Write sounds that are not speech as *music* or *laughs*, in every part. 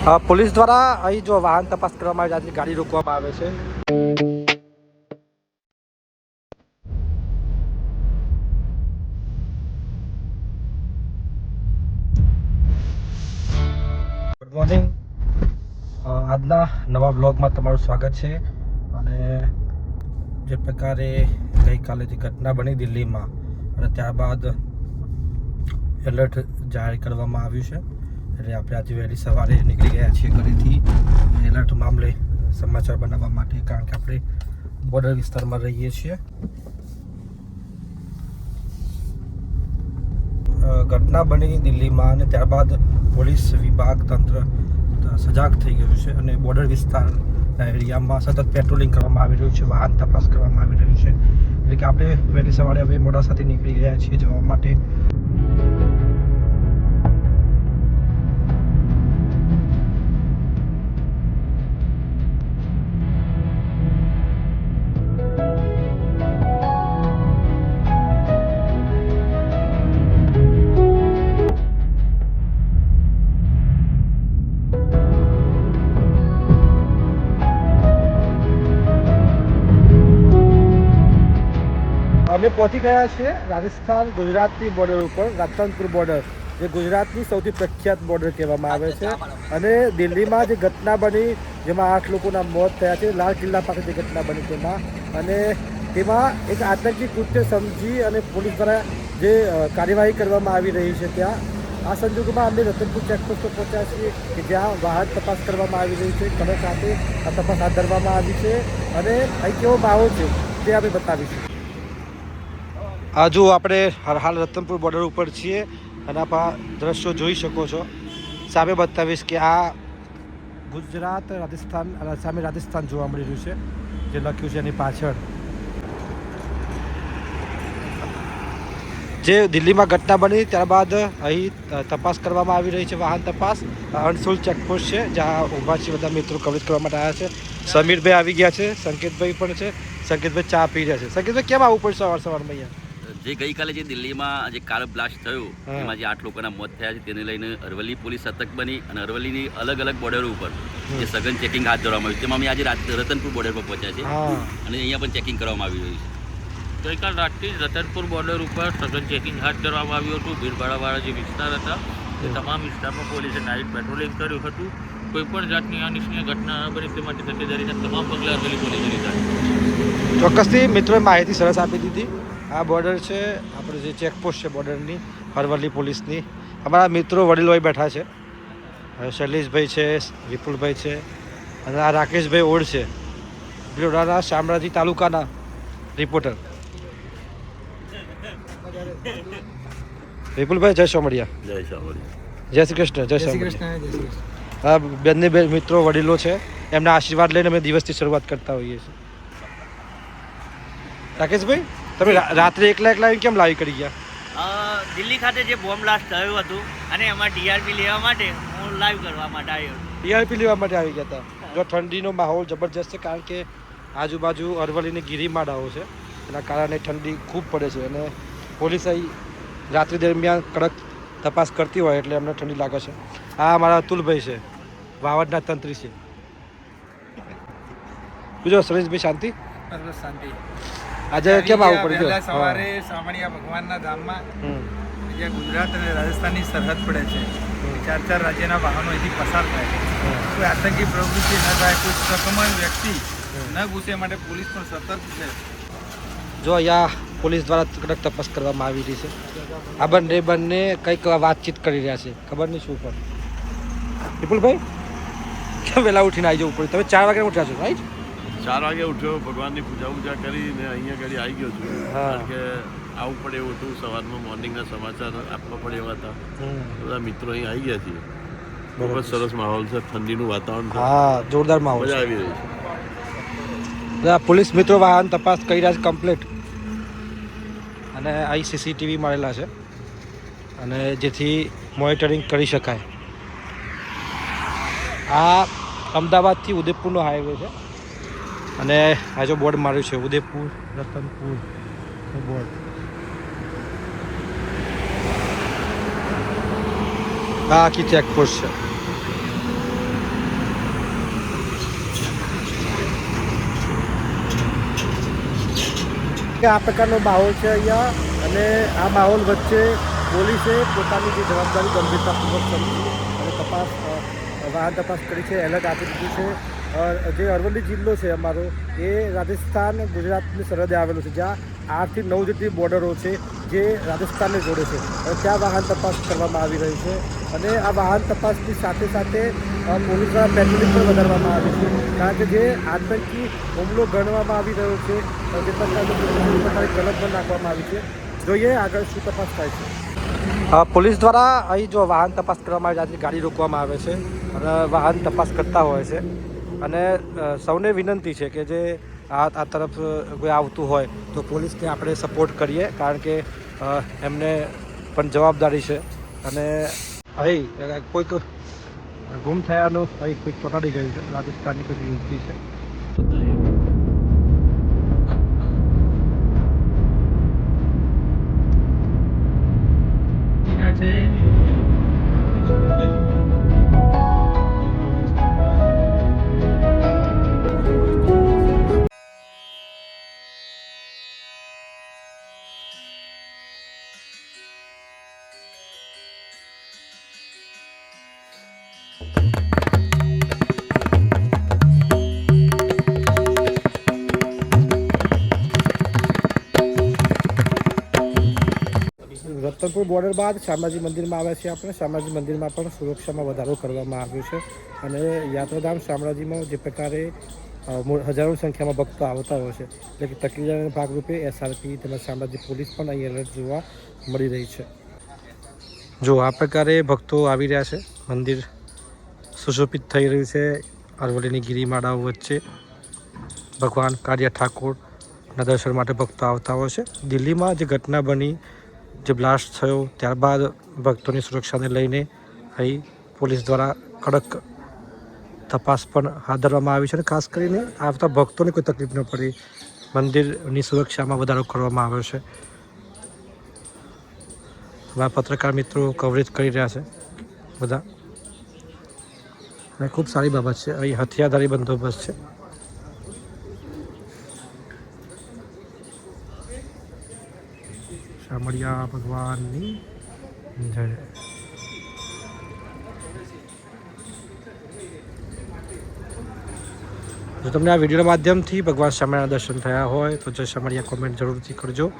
Police દ્વારા અહીં જો વાહન તપાસ કરવામાં આવે ગાડી રોકવામાં આવે છે. ગુડ મોર્નિંગ આજના નવા બ્લોગમાં તમારું સ્વાગત છે. અને જે પ્રકારે ગઈકાલે જે ઘટના બની દિલ્હીમાં અને ત્યારબાદ એલર્ટ જાહેર કરવામાં આવ્યું છે. એટલે આપણે આજે વહેલી સવારે નીકળી ગયા છીએ ઘરેથી એલર્ટ મામલે સમાચાર બનાવવા માટે, કારણ કે આપણે બોર્ડર વિસ્તારમાં રહીએ છીએ. ઘટના બની દિલ્હીમાં અને ત્યારબાદ પોલીસ વિભાગ તંત્ર સજાગ થઈ ગયું છે અને બોર્ડર વિસ્તારના એરિયામાં સતત પેટ્રોલિંગ કરવામાં આવી રહ્યું છે, વાહન તપાસ કરવામાં આવી રહ્યું છે. એટલે કે આપણે વહેલી સવારે હવે મોડાસાથી નીકળી ગયા છીએ જવા માટે. પહોંચી ગયા છે, રાજસ્થાન ગુજરાતની બોર્ડર ઉપર રતનપુર બોર્ડર જે ગુજરાતની સૌથી પ્રખ્યાત બોર્ડર કહેવામાં આવે છે. અને દિલ્હીમાં જે ઘટના બની, જેમાં આઠ લોકોના મોત થયા છે, લાલ કિલ્લા પાસે જે ઘટના બની તેમાં. અને તેમાં એક આતંકી કૃત્ય સમજી અને પોલીસ દ્વારા જે કાર્યવાહી કરવામાં આવી રહી છે ત્યાં. આ સંજોગોમાં અમે રતનપુર ચેકપોસ્ટ પર પહોંચ્યા છીએ કે જ્યાં વાહન તપાસ કરવામાં આવી રહી છે. કલર સાથે આ તપાસ હાથ ધરવામાં આવી છે. અને અહીં કેવો માહોલ છે, તે અમે બતાવીશું. હજુ આપણે હાલ રતનપુર બોર્ડર ઉપર છીએ. અને આ દ્રશ્યો જોઈ શકો છો. સામે બતાવીશ કે આ ગુજરાત, રાજસ્થાન સામે રાજસ્થાન જોવા મળી રહ્યું છે. જે લખ્યું છે એની પાછળ. જે દિલ્હીમાં ઘટના બની, ત્યારબાદ અહીં તપાસ કરવામાં આવી રહી છે, વાહન તપાસ. અણસુલ ચેકપોસ્ટ છે, જ્યાં ઊભા છે બધા મિત્રો કવરેજ કરવા માટે આવ્યા છે. સમીરભાઈ આવી ગયા છે, સંકેતભાઈ પણ છે. સંકેતભાઈ ચા પી રહ્યા છે. સંકેતભાઈ, કેમ આવવું પડશે સવાર સવારમાં અહીંયા? જે ગઈકાલે જે દિલ્હીમાં જે કાર બ્લાસ્ટ થયો એમાં જે આઠ લોકોના મોત થયા છે તેને લઈને અરવલ્લી પોલીસ સતર્ક બની અને અરવલ્લીની અલગ અલગ બોર્ડર ઉપર જે સઘન ચેકિંગ હાથ ધરવામાં આવ્યું તેમાં અમે આજે રાત- રતનપુર બોર્ડર પર પહોંચ્યા છે અને અહીંયા પણ ચેકિંગ કરવામાં આવી રહ્યું છે. ગઈકાલ રાતથી રતનપુર બોર્ડર ઉપર સઘન ચેકિંગ હાથ ધરવામાં આવ્યું હતું. ભીડભાડવાળા જે વિસ્તાર હતા તે તમામ વિસ્તારમાં પોલીસે નાઇટ પેટ્રોલિંગ કર્યું હતું. કોઈ પણ જાતની અનિચ્છનીય ઘટના ન બની તે માટે તકેદારીના તમામ પગલાં અરવલ્લી પોલીસે લીધા ચોક્કસથી મિત્રોએ માહિતી સરસ આપી દીધી. આ બોર્ડર છે આપણે જે ચેકપોસ્ટ છે બોર્ડરની હરવલ્લી પોલીસની. અમારા મિત્રો વડીલભાઈ બેઠા છે. હવે શૈલેષભાઈ છે વિપુલભાઈ છે અને આ રાકેશભાઈ ઓળ છે. ભીલોડાના શામળાજી તાલુકાના રિપોર્ટર. વિપુલભાઈ જય સોમડિયા. જય સોમડિયા. જય શ્રી કૃષ્ણ જય શ્રી કૃષ્ણ. આ બંને બે મિત્રો વડીલો છે એમના આશીર્વાદ લઈને અમે દિવસથી શરૂઆત કરતા હોઈએ છીએ. રાકેશભાઈ? તમે રાત્રે એકલા એકલા કેમ લાવી કરી ગયા? દિલ્હી ખાતે જે બોમ્બ બ્લાસ્ટ થયું હતું અને એમાં ટીઆરપી લેવા માટે હું લાઈવ કરવા માટે આવ્યો. ટીઆરપી લેવા માટે આવી ગયા હતા. જો ઠંડીનો માહોલ જબરજસ્ત છે કારણ કે આજુબાજુ અરવલ્લીની ગિરિમાળાઓ છે. એના કારણે ઠંડી ખૂબ પડે છે અને પોલીસ અહીં રાત્રિ દરમિયાન કડક તપાસ કરતી હોય એટલે એમને ઠંડી લાગે છે. આ અમારા અતુલભાઈ છે. વાવડના તંત્રી છે. બીજો સુરેશભાઈ શાંતિ? શાંતિ. આજે કેમ આવવું પડ્યું? વહેલા સવારે સામણિયા ભગવાનના ધામમાં. જ્યાં ગુજરાત અને રાજસ્થાનની સરહદ પડે છે ચાર ચાર રાજ્યના વાહનો અહીંથી પસાર થાય છે. કોઈ આતંકી પ્રવૃત્તિ ન થાય કોઈ સંક્રમણ વ્યક્તિ ન ઘૂસે માટે પોલીસ પણ સતર્ક છે. જો અહીંયા પોલીસ દ્વારા કડક તપાસ કરવામાં આવી રહી છે. આ બંને બંને કંઈક વાતચીત કરી રહ્યા છે. ખબર નહીં શું પણ. વિપુલભાઈ કેમ વહેલા ઉઠીને આવી જવું પડ્યું? તમે ચાર વાગે ઉઠ્યા છો રાઈટ ચાર વાગે ઉઠ્યો ભગવાનની પૂજા પૂજા કરીને અહીંયા ઘડી આવી ગયો છું. કારણ કે આવું પડે એવું હતું સવારમાં મોર્નિંગના સમાચાર આપવા પડે એવા હતા. બધા મિત્રો અહીં આવી ગયા છીએ. ખૂબ જ સરસ માહોલ છે ઠંડીનું વાતાવરણ હા જોરદાર માહોલ મજા આવી રહી છે. પોલીસ મિત્રો વાહન તપાસ કરી રહ્યા છે કમ્પ્લીટ. અને અહીં સીસીટીવી મળેલા છે. અને જેથી મોનિટરિંગ કરી શકાય. આ અમદાવાદથી ઉદયપુરનો હાઈવે છે. અને આ જો બોર્ડ માર્યું છે, ઉદયપુર, રતનપુર બોર્ડ. આ આખી ચેકપોસ્ટ છે. કે આ પ્રકારનો માહોલ છે અહીંયા અને આ માહોલ વચ્ચે પોલીસે પોતાની જે જવાબદારી ગંભીરતાપૂર્વક સમજી અને તપાસ વાહન તપાસ કરી છે, એલર્ટ આપી દીધું છે. જે અરવલ્લી જિલ્લો છે અમારો, એ રાજસ્થાન ગુજરાતની સરહદે આવેલો છે, જ્યાં આઠથી નવ જેટલી બોર્ડરો છે જે રાજસ્થાનને જોડે છે. અને ત્યાં વાહન તપાસ કરવામાં આવી રહી છે અને આ વાહન તપાસની સાથે સાથે પોલીસ દ્વારા પેટ્રોલિંગ પણ વધારવામાં આવી છે. કારણ કે જે આતંકી હુમલો ગણવામાં આવી રહ્યો છે જે પ્રકારનો ગલત પણ નાખવામાં આવી છે. જોઈએ આગળ શું તપાસ થાય છે. પોલીસ દ્વારા અહીં જો વાહન તપાસ કરવામાં આવે છે ગાડી રોકવામાં આવે છે અને વાહન તપાસ કરતા હોય છે. અને સૌને વિનંતી છે કે જે આ આ તરફ કોઈ આવતું હોય તો પોલીસને આપણે સપોર્ટ કરીએ, કારણ કે એમને પણ જવાબદારી છે. અને અહીં કોઈક ગુમ થયાનું અહીં કોઈક પકડી ગયું છે, રાજસ્થાનની કોઈ યુવતી છે. રતનપુર બોર્ડર બાદ શામાજી મંદિરમાં આવ્યા છીએ આપણે. શામાજી મંદિરમાં પણ સુરક્ષામાં વધારો કરવામાં આવ્યો છે અને યાત્રાધામ શામળાજીમાં જે પ્રકારે હજારો સંખ્યામાં ભક્તો આવતા હોય છે. એટલે કે તકલીફના ભાગરૂપે એસઆરપી તેમજ શામળાજી પોલીસ પણ અહીં એલર્ટ જોવા મળી રહી છે. જો આ પ્રકારે ભક્તો આવી રહ્યા છે, મંદિર સુશોભિત થઈ રહ્યું છે. અરવલ્લીની ગિરિમાળાઓ વચ્ચે ભગવાન કાળિયા ઠાકોરના દર્શન માટે ભક્તો આવતા હોય છે. દિલ્હીમાં જે ઘટના બની જે બ્લાસ્ટ થયો, ત્યારબાદ ભક્તોની સુરક્ષાને લઈને અહીં પોલીસ દ્વારા કડક તપાસ પણ હાથ ધરવામાં આવી છે અને ખાસ કરીને આવતા ભક્તોને કોઈ તકલીફ ન પડે. મંદિરની સુરક્ષામાં વધારો કરવામાં આવ્યો છે. અમારા પત્રકાર મિત્રો કવરેજ કરી રહ્યા છે બધા. અને ખૂબ સારી બાબત છે. અહીં હથિયારધારી બંદોબસ્ત છે. શામળિયા ભગવાનની જય. જો તમને આ વિડીયોના માધ્યમથી ભગવાન શામળિયાના દર્શન થયા હોય તો જય શામળિયા કોમેન્ટ જરૂરથી કરજો.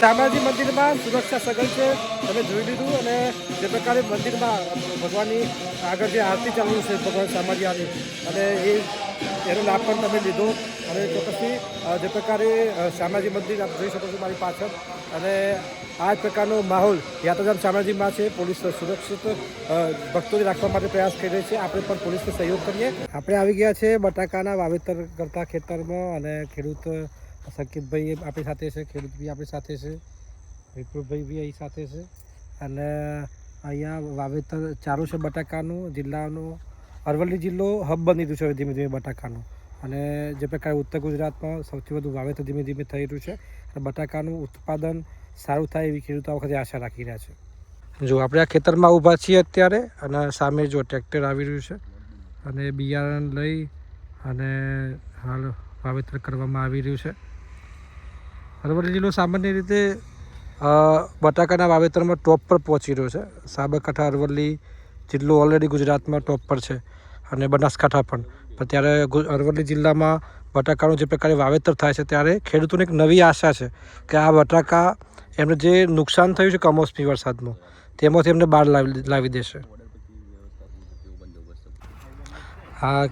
શામળાજી મંદિરમાં સુરક્ષા સઘન છે. તમે જોઈ લીધું અને જે પ્રકારે મંદિરમાં ભગવાનની આગળ જે આરતી ચાલુ છે, ભગવાન શામળિયાની અને એ એનો લાભ પણ તમે લીધો. અને ચોક્કસથી જે પ્રકારે શામળાજી મંદિર આપ જોઈ શકો છો મારી પાછળ. અને આ પ્રકારનો માહોલ યાત્રાધામ શામળાજીમાં છે. પોલીસ સુરક્ષિત ભક્તોને રાખવા માટે પ્રયાસ કરી રહી છે. આપણે પણ પોલીસને સહયોગ કરીએ. આપણે આવી ગયા છે બટાકાના વાવેતર કરતા ખેતરમાં અને ખેડૂત સંકેતભાઈ આપણી સાથે છે, ખેડૂત બી આપણી સાથે છે વિપુલભાઈ બી અહીં સાથે છે. અને અહીંયા વાવેતર ચાલુ છે બટાકાનું, જિલ્લાનું, અરવલ્લી જિલ્લો હબ બની રહ્યું છે ધીમે ધીમે બટાકાનું. અને જે પ્રકારે ઉત્તર ગુજરાતમાં સૌથી વધુ વાવેતર ધીમે ધીમે થઈ રહ્યું છે અને બટાકાનું ઉત્પાદન સારું થાય એવી ખેડૂતો વખતે આશા રાખી રહ્યા છે. જો આપણે આ ખેતરમાં ઊભા છીએ અત્યારે અને સામે જો ટ્રેક્ટર આવી રહ્યું છે અને બિયારણ લઈ અને હાલ વાવેતર કરવામાં આવી રહ્યું છે. અરવલ્લી જિલ્લો સામાન્ય રીતે બટાકાના વાવેતરમાં ટોપ પર પહોંચી રહ્યો છે. સાબરકાંઠા અરવલ્લી જિલ્લો ઓલરેડી ગુજરાતમાં ટોપ પર છે અને બનાસકાંઠા પણ. ત્યારે અરવલ્લી જિલ્લામાં બટાકાનું જે પ્રકારે વાવેતર થાય છે ત્યારે ખેડૂતોને એક નવી આશા છે કે આ બટાકા એમને જે નુકસાન થયું છે કમોસમી વરસાદનું, તેમાંથી એમને બહાર લાવી લાવી દેશે. આ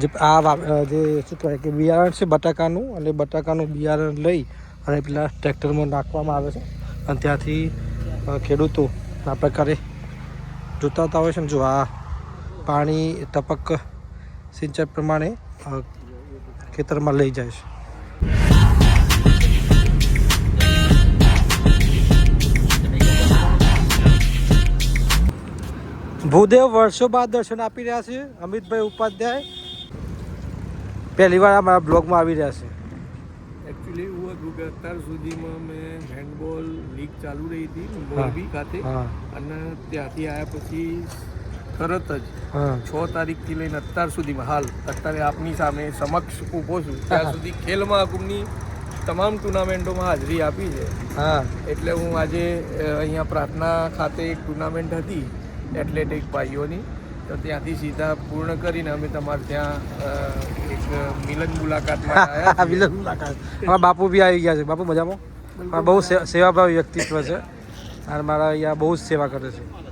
જે આ જે શું કહેવાય કે બિયારણ છે બટાકાનું, અને બટાકાનું બિયારણ લઈ અને પેલા ટ્રેક્ટરમાં નાખવામાં આવે છે. અને ત્યાંથી ખેડૂતો આ પ્રકારે જોતા હોય છે. ને જો આ પાણી ટપક સિંચાઈ પ્રમાણે ખેતરમાં લઈ જાય છે. ભૂદેવ વર્ષો બાદ દર્શન આપી રહ્યા છે. અમિતભાઈ ઉપાધ્યાય. પહેલી વાર અમારા બ્લોગમાં આવી રહ્યા છે. એકચ્યુઅલી એવું હતું કે અત્યાર સુધીમાં મેં હેન્ડબોલ લીગ ચાલુ રહી હતી મોરબી ખાતે. અને ત્યાંથી આવ્યા પછી તરત જ છ તારીખથી લઈને અત્યાર સુધીમાં હાલ અત્યારે આપની સામે સમક્ષ ઊભો છું. ત્યાં સુધી ખેલ મહાકુંભની તમામ ટુર્નામેન્ટોમાં હાજરી આપી છે. હા. એટલે હું આજે અહીંયા પ્રાર્થના ખાતે એક ટુર્નામેન્ટ હતી એથ્લેટિક ભાઈઓની. તો ત્યાંથી સીધા પૂર્ણ કરીને અમે તમારે ત્યાં મિલન મુલાકાત. *laughs* વિલન મુલાકાત. મારા બાપુ બી આવી ગયા છે. બાપુ મજામાં? બહુ સે- સેવાભાવી વ્યક્તિત્વ છે. અને મારા અહીંયા બહુ જ સેવા કરે છે.